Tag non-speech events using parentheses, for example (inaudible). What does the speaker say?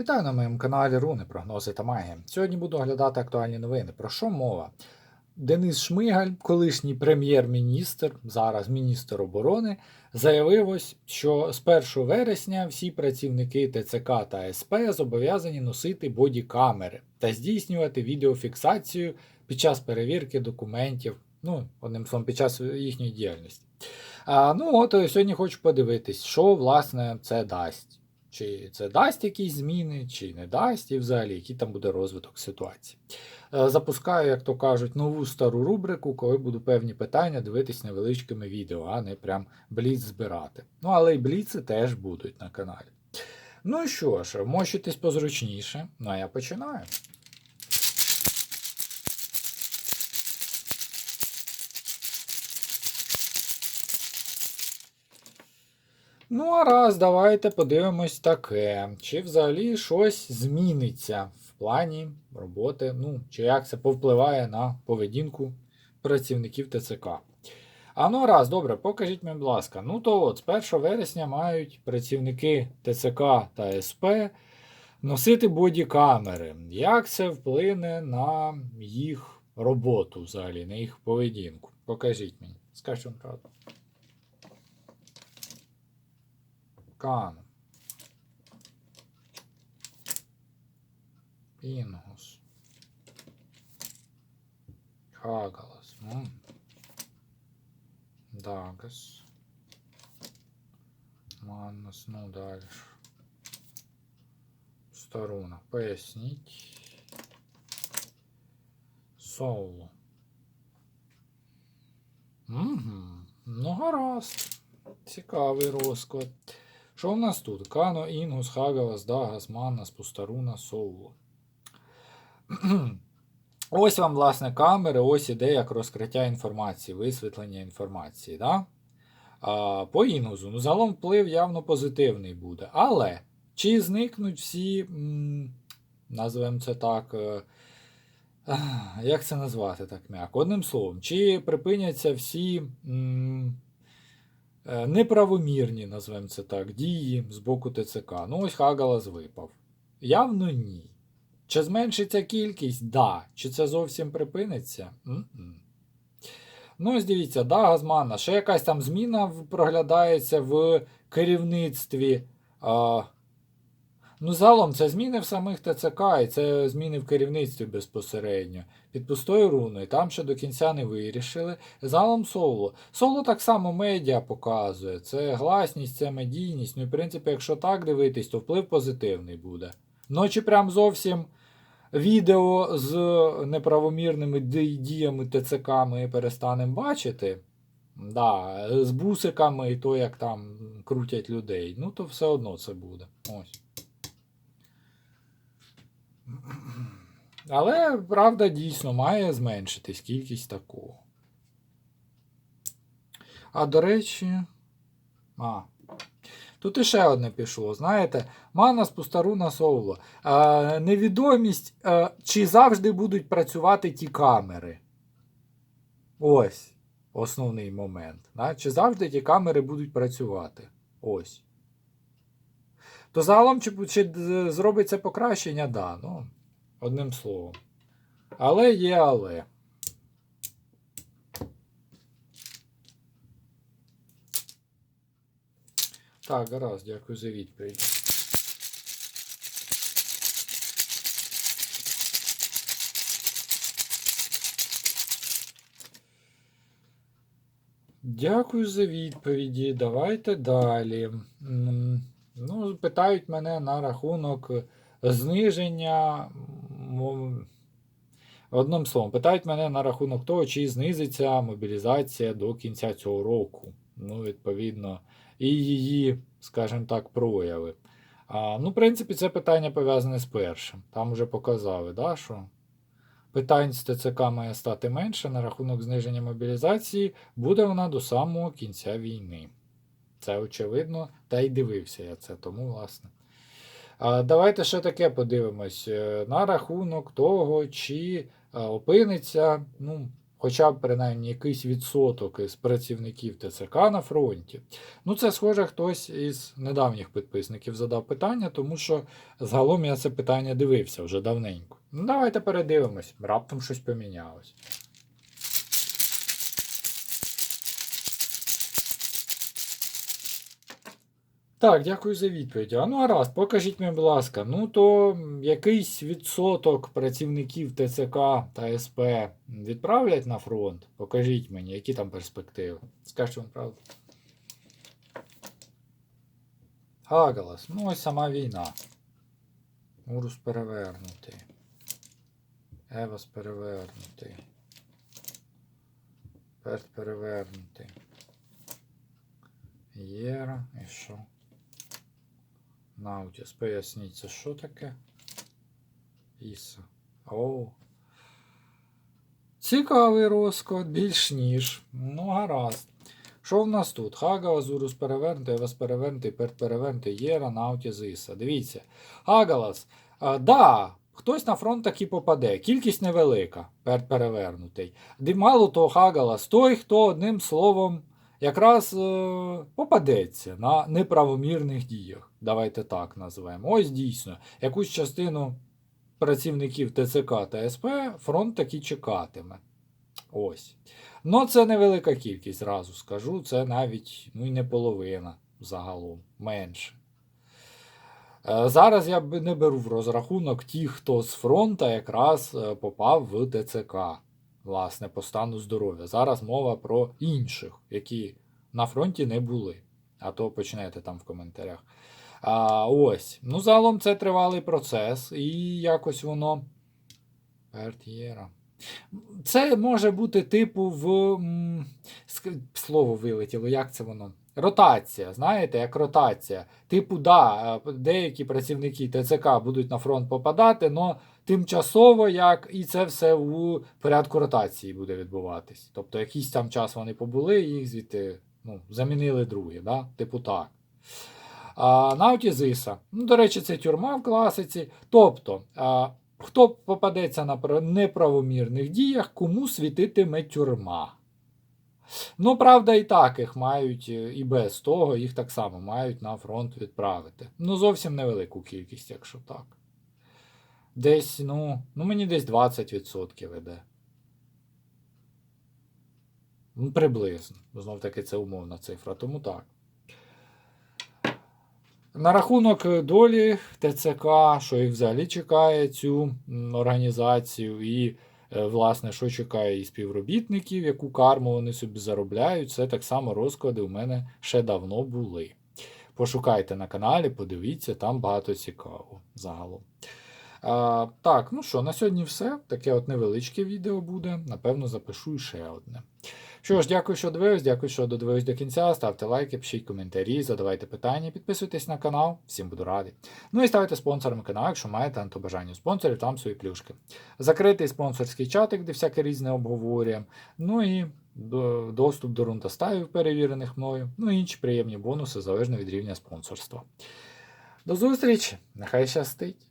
Вітаю на моєму каналі Руни, прогнози та магія. Сьогодні буду оглядати актуальні новини. Про що мова? Денис Шмигаль, колишній прем'єр-міністр, зараз міністр оборони, заявив ось, що з 1 вересня всі працівники ТЦК та СП зобов'язані носити бодікамери та здійснювати відеофіксацію під час перевірки документів, ну, одним словом, під час їхньої діяльності. А, ну от е, сьогодні хочу подивитись, що власне це дасть. Чи це дасть якісь зміни, чи не дасть, і взагалі, який там буде розвиток ситуації. Е, Запускаю, як то кажуть, нову стару рубрику, коли буду певні питання дивитись невеличкими відео, а не прям бліц збирати. Ну, але й бліци теж будуть на каналі. Ну що ж, мощитесь позручніше. Ну а я починаю. Ну, а раз, давайте подивимось таке. Чи взагалі щось зміниться в плані роботи, ну, чи як це повпливає на поведінку працівників ТЦК. А ну раз, добре, покажіть мені, будь ласка. Ну то от, з 1 вересня мають працівники ТЦК та СП носити бодікамери. Як це вплине на їх роботу взагалі, на їх поведінку? Покажіть мені. Скажіть вам правду. Кан. Пінгус. Хагалас. М. Дагас. Маннас, ну далі. ж. Старуна. Поясніть. Соло. Угу. Ну, гаразд. Цікавий розклад. Що в нас тут? Кано, Інгус, Хагалас, Дагас, Маннас, Пустаруна, Соуло. (clears throat) Ось вам, власне, камери, ось іде як розкриття інформації, висвітлення інформації. Да? А, по Інгузу. Ну, загалом вплив явно позитивний буде. Але чи зникнуть всі, називаємо це так. е, Як це назвати так м'яко? Одним словом, чи припиняться всі м, неправомірні, назвемо це так, дії з боку ТЦК? Ну, ось Хагалас випав. Явно ні. Чи зменшиться кількість? Да. Чи це зовсім припиниться? М-м. Ну, ось дивіться, да, Газмана. Ще якась там зміна проглядається в керівництві. А, ну, загалом, це зміни в самих ТЦК, і це зміни в керівництві безпосередньо. Під пустою руною. Там ще до кінця не вирішили. Загалом соло. Соло так само медіа показує. Це гласність, це медійність. Ну, і в принципі, якщо так дивитись, то вплив позитивний буде. Чи прям зовсім відео з неправомірними діями ТЦК ми перестанемо бачити. Да, з бусиками і то, як там крутять людей. Ну, то все одно це буде. Ось. Але, правда, дійсно має зменшитись кількість такого. А до речі. А. Тут іще одне пішло, знаєте, Мана з Пустаруна Соуло. Е, невідомість, е, чи завжди будуть працювати ті камери. Ось основний момент. Да? Чи завжди ті камери будуть працювати? Ось. То загалом, чи, чи зробиться покращення, да, ну, одним словом. Але є але. Так, гаразд, дякую за відповідь. Дякую за відповіді. Давайте далі. Питають мене на рахунок зниження. Одним словом, питають мене на рахунок того, чи знизиться мобілізація до кінця цього року. Ну, відповідно, і її, скажімо так, прояви. А, ну, в принципі, це питання пов'язане з першим. Там вже показали, да, що питань з ТЦК має стати менше на рахунок зниження мобілізації, буде вона до самого кінця війни. Це очевидно, та й дивився я це, тому, власне. А, давайте ще таке подивимось. е, На рахунок того, чи е, опиниться, ну, хоча б принаймні якийсь відсоток із працівників ТЦК на фронті. Ну, це схоже, хтось із недавніх підписників задав питання, тому що загалом я це питання дивився вже давненько. Ну, давайте передивимось, раптом щось помінялось. Так, дякую за відповідь. А ну гаразд, покажіть мені, будь ласка, ну то якийсь відсоток працівників ТЦК та СП відправлять на фронт? Покажіть мені, які там перспективи. Скажіть вам правду. Хагалас, ну ось сама війна. Урус перевернутий. Евас перевернутий. Перт перевернутий. Єра і що? Наутіс, поясніть, це що таке? Іса. Оу. Цікавий розклад, більш ніж. Ну, гаразд. Що в нас тут? Хага, Азурус перевернутий, перевернутий, Перт перевернутий, Єра, Наутіс, Іса. Дивіться. Хагалас. А, да, хтось на фронт таки попаде. Кількість невелика. Перевернутий. Мало того, Хагалас, той, хто одним словом якраз е, попадеться на неправомірних діях. Давайте так назвемо. Ось дійсно, якусь частину працівників ТЦК та СП фронт таки чекатиме. Ось. Ну, це невелика кількість, зразу скажу. Це навіть ну, і не половина загалом, менше. Е, Зараз я б не беру в розрахунок ті, хто з фронта якраз е, попав в ТЦК, власне, по стану здоров'я. Зараз мова про інших, які на фронті не були. А то почнете там в коментарях. А, ось. Ну, загалом це тривалий процес, і якось воно. Перт'єра. Це може бути типу в. Слово вилетіло, як це воно? Ротація, знаєте, як ротація. Типу, да, е, деякі працівники ТЦК будуть на фронт попадати, але тимчасово, як і це все в порядку ротації буде відбуватись. Тобто, якийсь там час вони побули, їх звідти ну, замінили другі, да? типу так. А, Наутізиса. Ну, до речі, це тюрма в класиці. Тобто, а, хто попадеться на неправомірних діях, кому світитиме тюрма. Ну, правда, і так їх мають, е, і без того, їх так само мають на фронт відправити. Ну, зовсім невелику кількість, якщо так. Десь, ну, ну мені десь 20% іде. Ну, приблизно. Знов таки це умовна цифра, тому так. На рахунок долі ТЦК, що їх взагалі чекає цю організацію, і, е, власне, що чекає і співробітників, яку карму вони собі заробляють, це так само розклади у мене ще давно були. Пошукайте на каналі, подивіться, там багато цікавого загалом. А, так, ну що, на сьогодні все. Таке от невеличке відео буде. Напевно, запишу ще одне. Що ж, дякую, що дивились, дякую, що додивились до кінця. Ставте лайки, пишіть коментарі, задавайте питання, підписуйтесь на канал, всім буду радий. Ну і ставайте спонсорами каналу, якщо маєте на то бажання спонсорів, там свої плюшки. Закритий спонсорський чатик, де всяке різне обговорюємо. Ну і до- доступ до рунтаставів, перевірених мною, ну і інші приємні бонуси залежно від рівня спонсорства. До зустрічі! Нехай щастить!